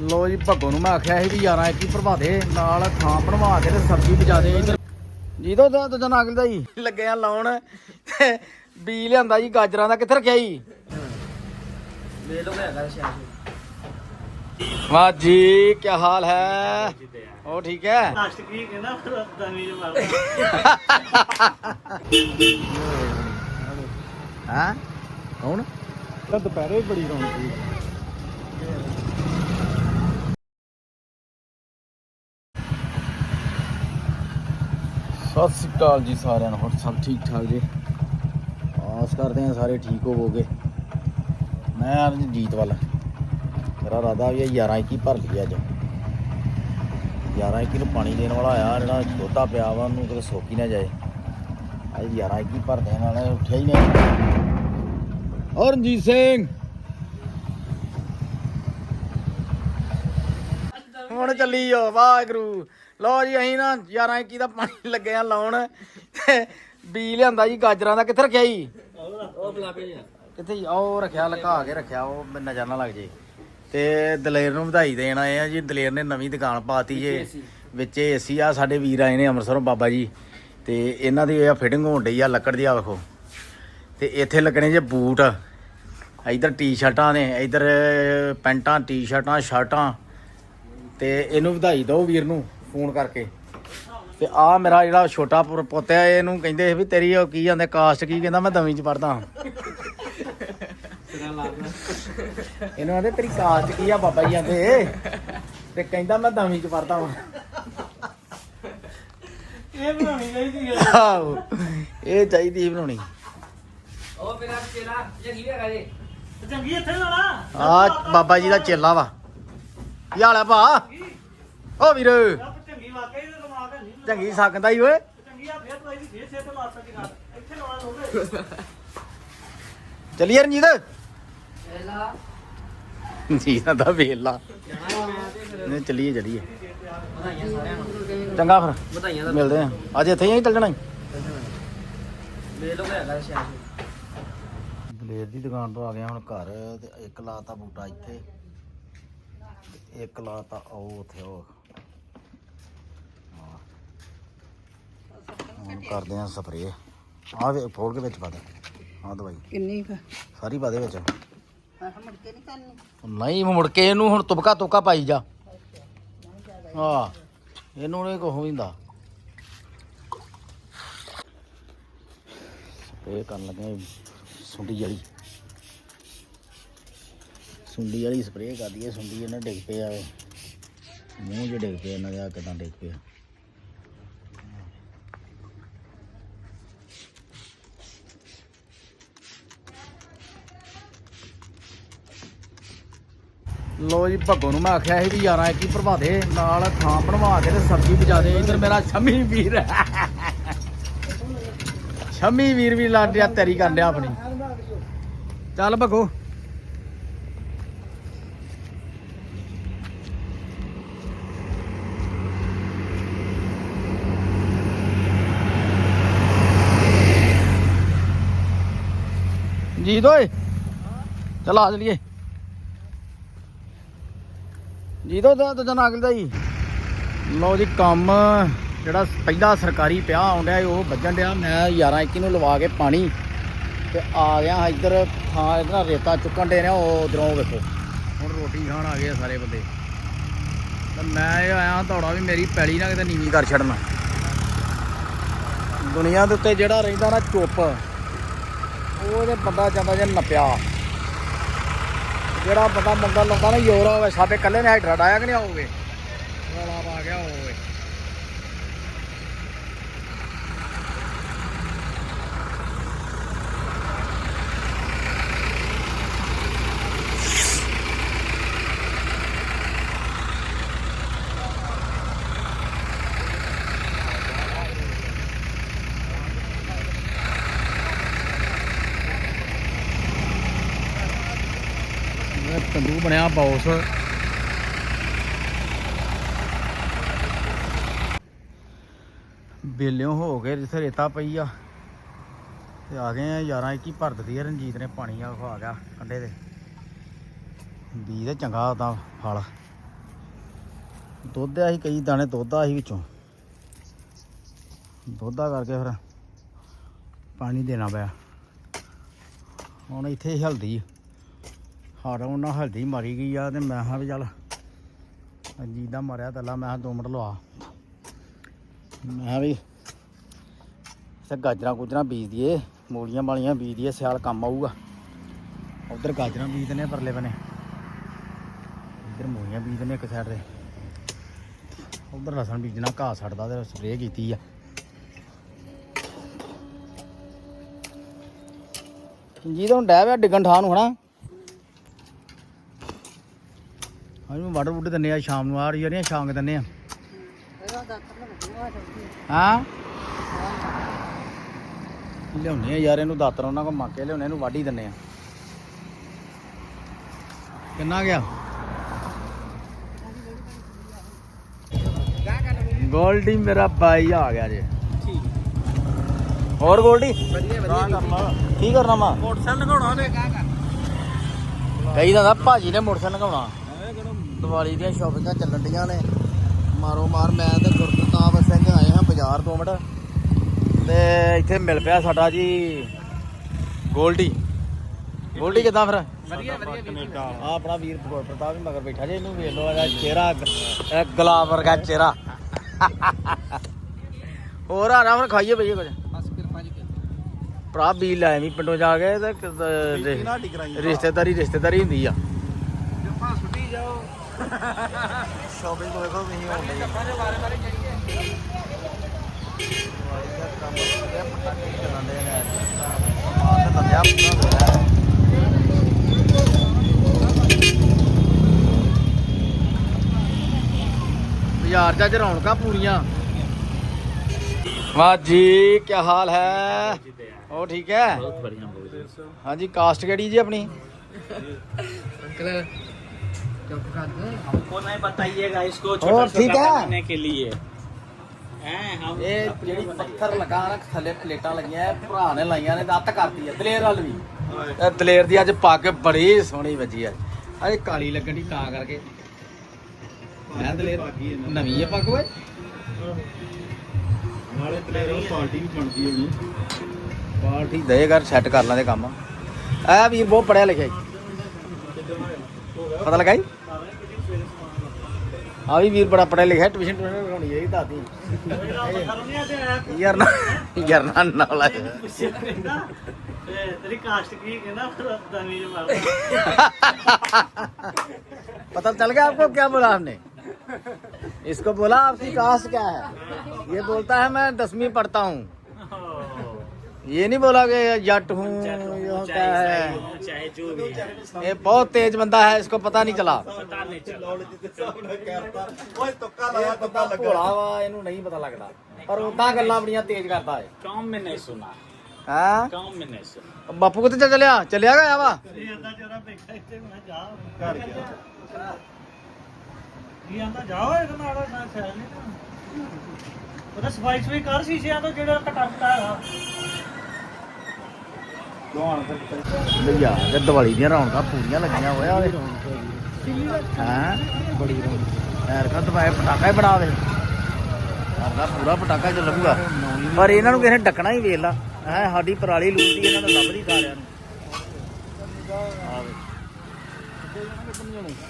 ਲੋ ਜੀ ਭੱਗੋ ਨੂੰ ਮੈਂ ਆਖਿਆ ਸੀ ਵੀ ਯਾਰਾਂ ਇੱਕ ਹੀ ਭਰਵਾ ਦੇ ਨਾਲ ਥਾਂ ਬਣਵਾ ਕੇ ਤੇ ਸਬਜ਼ੀ ਬਚਾ ਦੇ ਇਧਰ। ਜੀਦੋ ਤਾਂ ਤਾਂ ਨਾਗਲ ਦਾ ਹੀ ਲੱਗੇ ਆ ਲਾਉਣ। ਬੀ ਲਿਆਂਦਾ ਜੀ ਗਾਜਰਾਂ ਦਾ। ਕਿੱਥੇ ਰੱਖਿਆ ਜੀ? ਲੈ ਲੋ ਹੈਗਾ ਸ਼ਾਇਦ ਵਾਹ ਜੀ ਕੀ ਹਾਲ ਹੈ? ਉਹ ਠੀਕ ਹੈ? ਲਾਸਟ ਕੀ ਕਹਿੰਦਾ? ਹਾਂ? ਕੌਣ? ਤਾਂ ਦੁਪਹਿਰੇ ਬੜੀ ਰੌਣਕ ਸੀ। ਸਤਿ ਸ੍ਰੀ ਅਕਾਲ ਜੀ ਸਾਰਿਆਂ ਨੂੰ, ਹੋਰ ਸਭ ਠੀਕ ਠਾਕ ਜੀ? ਆਸ ਕਰਦੇ ਹਾਂ ਸਾਰੇ ਠੀਕ ਹੋਵੋਗੇ। ਮੈਂ ਅੱਜ ਜੀਤ ਵੱਲ। ਮੇਰਾ ਇਰਾਦਾ ਵੀ ਇਹ 11 21 ਭਰ ਲਈ ਅੱਜ। 11 21 ਨੂੰ ਪਾਣੀ ਦੇਣ ਵਾਲਾ ਆਇਆ ਜਿਹੜਾ ਛੋਟਾ ਪਿਆ ਵਾ, ਉਹਨੂੰ ਕਿਤੇ ਸੋਕੀ ਨਾ ਜਾਏ। ਅੱਜ 11 21 ਭਰ ਦੇਣ ਵਾਲਾ, ਉੱਠਿਆ ਹੀ ਨਹੀਂ। ਔਰ ਸਿੰਘ! ਹੁਣ ਚੱਲੀ ਓ ਵਾਹਿਗੁਰੂ। ਲਓ ਜੀ ਅਸੀਂ ਨਾ 11 21 ਦਾ ਪਾਣੀ ਲੱਗੇ ਆ ਲਾਉਣ। ਤੇ ਬੀ ਲਿਆਂਦਾ ਜੀ ਗਾਜਰਾਂ ਦਾ। ਕਿੱਥੇ ਰੱਖਿਆ ਜੀ? ਉਹ ਬਲਾਪੇ ਜਾ ਕਿੱਥੇ ਜੀ? ਉਹ ਰੱਖਿਆ ਲਗਾ ਕੇ ਰੱਖਿਆ ਉਹ ਮੈਨੂੰ ਨਜ਼ਰ ਨਾ ਲੱਗ ਜੇ। ਤੇ ਦਲੇਰ ਨੂੰ ਵਧਾਈ ਦੇਣ ਆਏ ਆ ਜੀ। ਦਲੇਰ ਨੇ ਨਵੀਂ ਦੁਕਾਨ ਪਾਤੀ ਜੇ। ਵਿੱਚ ਏਸੀ ਆ ਸਾਡੇ ਵੀਰ ਆਏ ਨੇ ਅੰਮ੍ਰਿਤਸਰੋਂ ਬਾਬਾ ਜੀ। ਤੇ ਇਹਨਾਂ ਦੀ ਇਹ ਫਿਟਿੰਗ ਹੋਣ ਡਈ ਆ ਲੱਕੜ ਦੀ ਆ ਵੇਖੋ। ਤੇ ਇੱਥੇ ਲੱਗਣੇ ਜੇ ਬੂਟ। ਇਧਰ ਟੀ-ਸ਼ਰਟਾਂ ਨੇ ਇਧਰ ਪੈਂਟਾਂ ਟੀ-ਸ਼ਰਟਾਂ ਸ਼ਰਟਾਂ। ਤੇ ਇਹਨੂੰ ਵਧਾਈ ਦਿਓ ਵੀਰ ਨੂੰ। ਫੋਨ ਕਰਕੇ। ਤੇ ਆ ਮੇਰਾ ਜਿਹੜਾ ਛੋਟਾ ਪੁਰ- ਪੁੱਤ ਆ ਇਹਨੂੰ ਕਹਿੰਦੇ ਵੀ ਤੇਰੀ ਉਹ ਕੀ ਜਾਂਦੇ ਕਾਸਟ ਕੀ ਕਹਿੰਦਾ ਮੈਂ ਦਵੀਂ ਚ ਪੜਦਾ ਲਾ ਇਹਨੂੰ ਕਹਿੰਦੇ ਤੇਰੀ ਕਾਸਟ ਕੀ ਆ ਬਾਬਾ ਜੀ ਜਾਂਦੇ ਤੇ ਕਹਿੰਦਾ ਮੈਂ ਦਵੀਂ ਚ ਪੜਦਾ ਵਾਂ। ਇਹ ਬਣਾਉਣੀ ਚਾਹੀਦੀ ਹੈ ਆਹੋ ਇਹ ਚਾਹੀਦੀ ਸੀ ਬਣਾਉਣੀ। ਉਹ ਮੇਰਾ ਚੇਲਾ ਜਗੀ ਹੈਗਾ ਜੀ? ਚੰਗੀ ਇੱਥੇ ਲਾਣਾ ਆ ਬਾਬਾ ਜੀ ਦਾ ਚੇਲਾ ਵਾ। ਕੀ ਹਾਲ ਆ ਭਾ? ਓ ਵੀਰ। ਵਾਕਈ ਤੇ ਦਿਮਾਗ ਹੈ ਨਹੀਂ ਚੰਗੀ ਸਕਦਾ ਹੀ ਓਏ। ਚੰਗੀ ਆ ਫੇਰ ਤੂੰ ਇਹਦੀ ਫੇਰ ਸੇ ਤੇ ਲਾ ਸਕਦੀ ਗੱਲ। ਇੱਥੇ ਲਾਉਣਾ ਲੋਗੇ ਚੱਲੀਏ ਰਣਜੀਤ। ਚੇਲਾ ਜੀ ਦਾ ਵੇਲਾ। ਚੱਲੀਏ ਚੱਲੀਏ। ਵਧਾਈਆਂ ਸਾਰਿਆਂ ਨੂੰ। ਚੰਗਾ ਫਿਰ। ਵਧਾਈਆਂ ਦਾ। ਮਿਲਦੇ ਆ। ਅੱਜ ਇੱਥੇ ਹੀ ਚੱਲ ਜਾਣਾ ਲੈ ਲੋ ਹੈਗਾ ਸ਼ਾਇਦ ਬਲੇਡ ਦੀ ਦੁਕਾਨ ਤੋਂ ਆ ਗਿਆ ਹੁਣ ਘਰ ਤੇ ਇੱਕ ਲਾਤਾ ਬੂਟਾ ਇੱਥੇ। ਤੇ ਇੱਕ ਲਾਤਾ ਉਹ ਉੱਥੇ ਉਹ ਹਾਂ। ਹੁਣ ਕਰਦੇ ਆ ਸਪਰੇ ਆ ਵੇ ਫੋੜ ਕੇ ਵਿੱਚ ਪਾ ਦੇ। ਆ ਦਵਾਈ। ਕਿੰਨੀ ਕੁ? ਸਾਰੀ ਪਾ ਦੇ ਵਿੱਚ। ਆਹ ਮੁੜ ਕੇ ਨਹੀਂ ਕਰਨੀ। ਨਹੀਂ ਮੁੜ ਕੇ ਇਹਨੂੰ ਹੁਣ ਤੁਬਕਾ ਤੁਬਕਾ ਪਾਈ ਜਾ। ਆ ਇਹਨੂੰ ਨਹੀਂ ਵੀ ਹੁੰਦਾ। ਸਪਰੇ ਕਰਨ ਲੱਗੇ ਸੁੰਡੀ ਵਾਲੀ। ਸੁੰਡੀ ਵਾਲੀ ਸਪਰੇ ਕਰ ਦਈਏ ਸੁੰਡੀ ਇਹਨੇ ਡਿੱਗ ਪਿਆ ਵੇ। ਮੂੰਹ 'ਚ ਡਿੱਗ ਪਿਆ ਇਹਨਾਂ ਦੇ ਆ ਕਿਦਾਂ ਡਿੱਗ ਪਿਆ। ਲੋ ਜੀ, ਭੱਗੋ ਨੂੰ ਮੈਂ ਆਖਿਆ ਸੀ ਵੀ ਯਾਰਾਂ ਇੱਕ ਹੀ ਭਰਵਾ ਦੇ, ਨਾਲ ਥਾਂ ਬਣਵਾ ਕੇ ਤੇ ਸਬਜ਼ੀ ਬਚਾ ਦੇ। ਇਧਰ ਮੇਰਾ ਸ਼ਮੀ ਵੀਰ ਸ਼ਮੀ ਵੀਰ ਵੀ ਲਾਡਿਆ ਤੇਰੀ ਕਰਨ ਡਿਆ ਆਪਣੀ। ਚੱਲ ਭੱਗੋ। ਜੀਤ ਓਏ, ਚਲ ਆ ਚਲੀਏ। ਜੀਦੋ ਦਾ ਤਾਂ ਨਾਗਲ ਦਾ ਹੀ ਲਓ ਜੀ, ਕੰਮ ਜਿਹੜਾ ਪਹਿਲਾ ਸਰਕਾਰੀ ਪਿਆ ਆਉਂਦਾ ਉਹ ਵੱਜਣ ਡਿਆ। ਮੈਂ 11 21 ਨੂੰ ਲਵਾ ਕੇ ਪਾਣੀ ਤੇ ਆ ਗਿਆ ਇੱਧਰ ਥਾਂ ਇਧਰ ਰੇਤਾ ਚੁੱਕਣ ਦੇ ਨੇ, ਉਹ ਉਧਰੋਂ ਵੇਖੋ। ਹੁਣ ਰੋਟੀ ਖਾਣ ਆ ਗਏ ਸਾਰੇ ਬੰਦੇ। ਤੇ ਮੈਂ ਇਹ ਆਇਆ ਦੌੜਾ ਵੀ ਮੇਰੀ ਪੈਲੀ ਨਾ ਕਿਤੇ ਨੀਵੀਂ ਕਰ ਛੱਡਣਾ। ਦੁਨੀਆ ਦੇ ਉੱਤੇ ਜਿਹੜਾ ਰਹਿੰਦਾ ਨਾ ਚੁੱਪ, ਉਹ ਉਹਦੇ ਬੰਦਾ ਜਾਂਦਾ ਜੇ ਨੱਪਿਆ। ਜਿਹੜਾ ਬੰਦਾ ਮੰਗਾ ਲਾਉਂਦਾ ਨਾ ਯੋਰ ਹੋਵੇ, ਸਾਡੇ ਇਕੱਲੇ ਨੇ ਹਾਈਡਰਾ ਡਾਇਆ ਕਿ ਨਹੀਂ ਹੋਵੇ ਰੌਲਾ ਪਾ ਗਿਆ ਹੋਵੇ ਇਹ ਤੰਦੂ ਬਣਿਆ ਬੌਸ ਬੇਲਿਓ ਹੋ ਗਏ, ਜਿੱਥੇ ਰੇਤਾ ਪਈ ਆ। ਤੇ ਆ ਗਏ ਆ 11 21 ਭਰ ਦਿੱਤੀ ਆ, ਰਣਜੀਤ ਨੇ ਪਾਣੀ ਆ ਖਵਾ ਗਿਆ ਕੰਡੇ ਦੇ ਬੀ ਤੇ ਚੰਗਾ ਉਹਦਾ ਫਲ। ਦੁੱਧ ਆ ਸੀ, ਕਈ ਦਾਣੇ ਦੁੱਧ ਆ ਸੀ ਵਿੱਚੋਂ। ਦੁੱਧਾ ਕਰਕੇ ਫਿਰ ਪਾਣੀ ਦੇਣਾ ਪਿਆ। ਹੁਣ ਇੱਥੇ ਹਲਦੀ ਹਾਰ ਉਹਨਾਂ ਹਲਦੀ ਮਾਰੀ ਗਈ ਆ ਤੇ ਮੈਂ ਕਿਹਾ ਵੀ ਚੱਲ ਅਜੀਤ ਦਾ ਮਾਰਿਆ ਤੱਲਾ, ਮੈਂ ਕਿਹਾ 2 ਮਿੰਟ ਲਵਾ। ਮੈਂ ਵੀ ਇੱਥੇ ਗਾਜਰਾਂ ਗੁਜਰਾਂ ਬੀਜ ਦਈਏ, ਮੂਲੀਆਂ ਵਾਲੀਆਂ ਬੀਜ ਦਈਏ, ਸਿਆਲ ਕੰਮ ਆਊਗਾ। ਉਧਰ ਗਾਜਰਾਂ ਬੀਜ ਦਿੰਦੇ ਆ ਪਰਲੇ ਬਨੇ। ਇੱਧਰ ਮੂਲੀਆਂ ਬੀਜ ਦਿੰਦੇ ਇੱਕ ਸਾਈਡ ਤੇ। ਉਧਰ ਲਸਣ ਬੀਜਣਾ, ਘਾਹ ਛੱਡਦਾ ਤੇ ਸਪਰੇਅ ਕੀਤੀ ਆ। ਜੀ ਤਾਂ ਡੈ ਪਿਆ ਡਿੱਗਣ ਠਾਹ ਨੂੰ ਹਨਾ। ਹਾਂ ਨੂੰ ਵਾਟਰ ਬੂਟੇ ਦਿੰਨੇ ਆ ਸ਼ਾਮ ਨੂੰ ਆ ਰਹੀ ਜਿਹੜੀਆਂ ਦਿੰਨੇ ਆ। ਦਾਤਰ ਨਾ ਵਧੀਆ ਚੱਲਦੀ ਹਾਂ? ਲਿਆਉਣੇ ਆ ਯਾਰ ਇਹਨੂੰ ਦਾਤਰ ਉਹਨਾਂ ਕੋ ਮੰਗ ਕੇ ਲਿਆਉਣੇ ਇਹਨੂੰ ਵਾਢੀ ਦਿੰਨੇ ਆ। ਕਿੰਨਾ ਗਿਆ? ਗੋਲਡੀ ਮੇਰਾ ਬਾਈ ਆ ਗਿਆ ਜੇ। ਹੋਰ ਗੋਲਡੀ? ਵਧੀਆ ਕੀ ਕਰਨਾ ਵਾ? ਮੋਟਰਸਾਈਕਲ ਲਗਾਉਣਾ ਨੇ ਕਾ ਕਰ ਕਈ ਦਾ ਭਾਜੀ ਨੇ ਮੋਟਰਸਾਈਕਲ ਲਗਾਉਣਾ ਦੀਵਾਲੀ ਦੀਆਂ ਸ਼ਾਪਿੰਗਾਂ ਚੱਲਣ ਡੀਆਂ ਨੇ। ਮਾਰੋ ਮਾਰ ਮੈਂ ਤੇ ਗੁਰਪ੍ਰਤਾਪ ਸਿੰਘ ਆਏ ਹਾਂ ਬਾਜ਼ਾਰ ਦੋ ਮਿੰਟ। ਤੇ ਇੱਥੇ ਮਿਲ ਪਿਆ ਸਾਡਾ ਜੀ ਗੋਲਡੀ। ਗੋਲਡੀ ਕਿਦਾਂ ਫਿਰ? ਵਧੀਆ ਵਧੀਆ ਆ ਆਪਣਾ ਵੀਰ ਗੁਰਪ੍ਰਤਾਪ ਵੀ ਮਗਰ ਬੈਠਾ ਜੇ ਇਹਨੂੰ ਵੇਖ ਲਓ ਇਹਦਾ ਚਿਹਰਾ ਇਹ ਗੁਲਾਬ ਵਰਗਾ ਚਿਹਰਾ। ਹੋਰ ਆ ਫਿਰ ਖਾਈਏ ਬਈਏ ਕੁਝ? ਬਸ ਫਿਰ ਪੰਜ ਕੇ ਭਰਾ ਬੀ ਲੈ ਵੀ ਪਿੰਡੋਂ ਜਾ ਕੇ ਤੇ ਰਿਸ਼ਤੇਦਾਰੀ ਰਿਸ਼ਤੇਦਾਰੀ ਹੁੰਦੀ ਆ। ਜੱਫਾ ਸੁੱਟੀ ਜਾਓ। ਸ਼ਾਪਿੰਗ ਤੋਂ ਵੇਖੋ ਨਹੀਂ ਹੁੰਦੀ ਜੱਫਾ ਦੇ ਬਾਰੇ ਬਾਰੇ ਚੜੀਏ ਬਾਜ਼ਾਰ ਜਾ ਚ ਰੌਣਕਾਂ ਪੂਰੀਆਂ ਵਾਹ ਜੀ ਕੀ ਹਾਲ ਹੈ ਉਹ ਠੀਕ ਹੈ ਬਹੁਤ हमको नहीं बताइएगा इसको और छोटा ठीक छोटा है? बनाने के लिए हैं हम ਇਹ ਜਿਹੜੀ ਪੱਥਰ ਲਗਾ ਨਾ ਥੱਲੇ ਪਲੇਟਾਂ ਲੱਗੀਆਂ ਇਹ ਭਰਾ ਨੇ ਲਾਈਆਂ ਨੇ ਦੱਤ ਕਰਤੀ ਹੈ ਦਲੇਰ ਵਾਲ ਵੀ ਇਹ ਦਲੇਰ ਦੀ ਅੱਜ ਪੱਗ ਬੜੀ ਸੋਹਣੀ ਵੱਜੀ ਆ ਅਰੇ ਕਾਲੀ ਲੱਗਣ ਦੀ ਤਾਂ ਕਰਕੇ ਮੈਂ ਦਲੇਰ ਨਵੀਂ ਹੈ ਪੱਗ ਓਏ ਨਾਲੇ ਤੇਰੇ ਪਾਰਟੀ ਵੀ ਬਣਦੀ ਹੋਣੀ ਪਾਰਟੀ ਦੇ ਕਰ ਸੈੱਟ ਕਰ ਲਾਂਦੇ ਕੰਮ ਐ ਵੀਰ ਬਹੁਤ ਪੜਿਆ ਲਿਖਿਆ ਜੀ ਪਤਾ ਲਗਾਈ ਆ ਵੀ ਵੀਰ ਬੜਾ ਪੜਿਆ ਲਿਖਿਆ ਟਿਊਸ਼ਨ ਟਿਊਸ਼ਨ ਲਗਾਉਣੀ ਹੈ ਦਾਦੀ ਯਾਰ ਨਾ ਯਾਰ ਨਾ ਨਾਲ ਤੇਰੀ ਕਾਸਟ ਕੀ ਕਹਿੰਦਾ ਦਾਨੀ ਜੀ ਮਾਰ पता चल गया आपको क्या बोला हमने इसको बोला आपकी कास्ट क्या है ये बोलता है मैं दसवीं पढ़ता हूँ ये नहीं बोला कि जट हूँ ये क्या है चाहे जो भी है ये बहुत तेज बंदा है इसको पता नहीं चला पता नहीं चला ਓਏ ਤੁੱਕਾ ਲਾਇਆ ਤੁੱਕਾ ਲੱਗਾ ਭੋਲਾ ਵਾ ਇਹਨੂੰ ਨਹੀਂ ਪਤਾ ਲੱਗਦਾ ਪਰ ਉਦਾਂ ਗੱਲਾਂ ਬੜੀਆਂ ਤੇਜ਼ ਕਰਦਾ ਹੈ काम में नहीं सुना ਹਾਂ काम में नहीं सुना ਬਾਪੂ ਕਿੱਥੇ ਚੱਲ ਚੱਲਿਆ ਚੱਲਿਆ ਗਿਆ ਵਾ ਇਹ ਅੱਧਾ ਜਰਾ ਬੈਠਾ ਇੱਥੇ ਮੈਂ ਜਾ ਘਰ ਗਿਆ ਕੀ ਆਂਦਾ ਜਾਓ ਇਹਦੇ ਨਾਲ ਨਾ ਸੈਲ ਨਹੀਂ ਉਹਦਾ ਸਫਾਈ ਸਫਾਈ ਕਰ ਸ਼ੀਸ਼ਿਆਂ ਤੋਂ ਜਿਹੜਾ ਕਟਾਕਟਾ ਹੈਗਾ ਭਈਆ, ਤੇ ਦੀਵਾਲੀ ਦੀਆਂ ਰੌਣਕਾਂ ਪੂਰੀਆਂ ਲੱਗੀਆਂ ਹੋਇਆ ਉਹਦੇ ਹਾਂ? ਬੜੀ ਰੌਣਕ ਯਾਰ ਕਾ ਦਵਾਏ ਪਟਾਕਾ ਹੀ ਬਣਾ ਦੇ। ਕਰਦਾ ਪੂਰਾ ਪਟਾਕਾ ਚ ਲੱਗੂਗਾ। ਪਰ ਇਹਨਾਂ ਨੂੰ ਕਿਸੇ ਡੱਕਣਾ ਹੀ ਵੇਖ ਲਾ। ਹੈ, ਸਾਡੀ ਪਰਾਲੀ ਲੂਟਦੀ ਇਹਨਾਂ ਨੂੰ ਲੱਭਦੀ ਸਾਰਿਆਂ ਨੂੰ।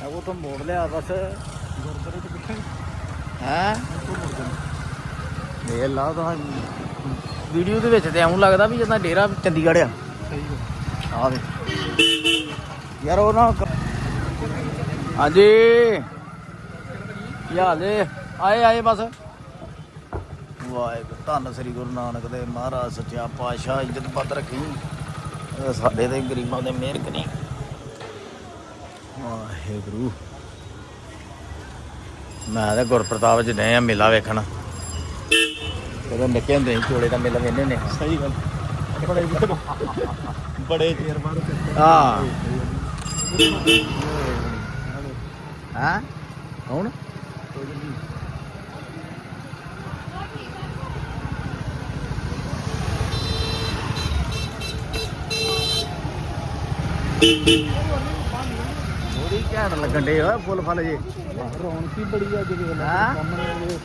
ਆ ਉਹ ਤੋਂ ਮੋੜ ਲਿਆ ਬਸ। ਹੈ? ਵੇਖ ਲਾ ਤਾਂ। ਵੀਡੀਓ ਦੇ ਵਿੱਚ ਤੇ ਐਉਂ ਲੱਗਦਾ ਵੀ ਜਿੱਦਾਂ ਡੇਰਾ ਚੰਡੀਗੜ੍ਹ ਆ। ਆ ਵੇ ਯਾਰ ਉਹ ਨਾ ਹਾਂਜੀ। ਕੀ ਹਾਲ ਜੀ ਆਏ ਆਏ ਬਸ। ਵਾਹਿਗੁਰੂ, ਧੰਨ ਸ੍ਰੀ ਗੁਰੂ ਨਾਨਕ ਦੇ ਮਹਾਰਾਜ ਸੱਚਾ ਪਾਤਸ਼ਾਹ, ਇੱਜ਼ਤ ਪੱਤ ਰੱਖੀ। ਸਾਡੇ ਤੇ ਗਰੀਬਾਂ ਦੇ ਮਿਹਰ ਕਰੀ ਵਾਹਿਗੁਰੂ। ਮੈਂ ਤਾਂ ਗੁਰਪ੍ਰਤਾਪ ਚ ਨੇ ਆ ਮੇਲਾ ਵੇਖਣ। ਜਦੋਂ ਨਿੱਕੇ ਹੁੰਦੇ ਸੀ, ਚੋਲੇ ਦਾ ਮੇਲਾ ਵੇਖਦੇ ਹੁੰਦੇ ਸਹੀ ਗੱਲ। ਬੜੇ ਚਿਰ ਬਾਅਦ ਹਾਂ। ਹਾਂ? ਕੌਣ? ਉਹਦੀ ਘੈਂਟ ਲੱਗਣ ਡੇ ਓਏ ਫੁੱਲ ਫਲ ਜੇ। ਰੌਣਕ ਬੜੀ ਆ ਜਿਹੜੇ ਸਾਹਮਣੇ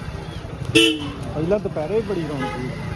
ਪਹਿਲਾਂ ਦੁਪਹਿਰੇ ਬੜੀ ਰੌਣਕ ਸੀ।